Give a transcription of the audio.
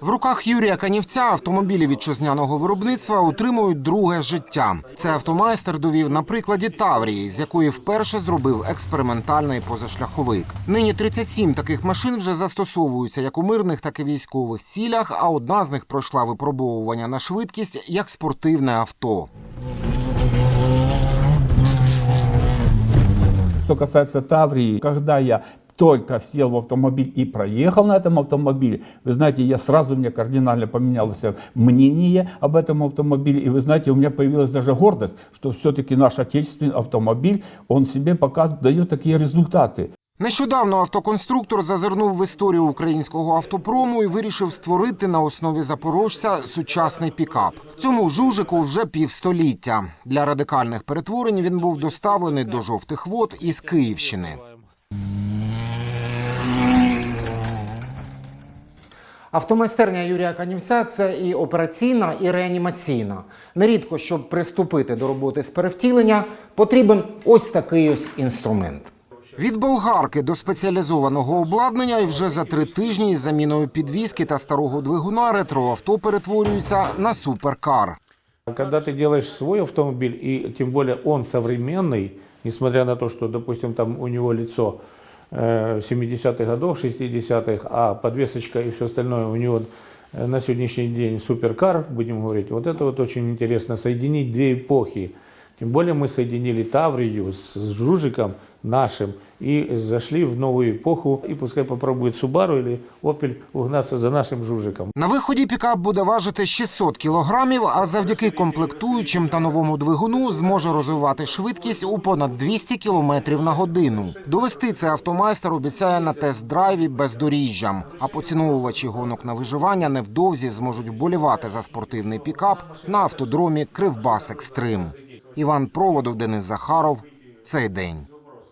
В руках Юрія Канівця автомобілі вітчизняного виробництва отримують друге життя. Це автомайстер довів на прикладі Таврії, з якої вперше зробив експериментальний позашляховик. Нині 37 таких машин вже застосовуються як у мирних, так і військових цілях. А одна з них пройшла випробовування на швидкість як спортивне авто. Что касается Таврии, когда я только сел в автомобиль и проехал на этом автомобиле, вы знаете, я сразу, у меня кардинально поменялось мнение об этом автомобиле, и вы знаете, у меня появилась даже гордость, что все-таки наш отечественный автомобиль, он себе показывает, дает такие результаты. Нещодавно автоконструктор зазирнув в історію українського автопрому і вирішив створити на основі запорожця сучасний пікап. Цьому жужику вже півстоліття. Для радикальних перетворень він був доставлений до жовтих вод із Київщини. Автомайстерня Юрія Канівця це і операційна, і реанімаційна. Нерідко, щоб приступити до роботи з перевтілення, потрібен ось такий ось інструмент. Від болгарки до спеціалізованого обладнання і вже за три тижні із заміною підвіски та старого двигуна ретроавто перетворюється на суперкар. Когда ты делаешь свой автомобиль, и тем более он современный, несмотря на то, что, допустим, там у него лицо э, 70-х годов, 60-х, а подвесочка и все остальное у него э, на сегодняшний день суперкар, будем говорить, вот это вот очень интересно, соединить две эпохи. Тем более мы соединили Таврию с, с Жужиком нашим и зашли в новую эпоху. И пускай попробует Subaru или Opel угнаться за нашим Жужиком. На виході пікап буде важити 600 кілограмів, а завдяки комплектуючим та новому двигуну зможе розвивати швидкість у понад 200 кілометрів на годину. Довести це автомайстер обіцяє на тест-драйві бездоріжжям. А поціновувачі гонок на виживання невдовзі зможуть вболівати за спортивний пікап на автодромі Кривбас Екстрим. Іван Проводов, Денис Захаров. Цей день.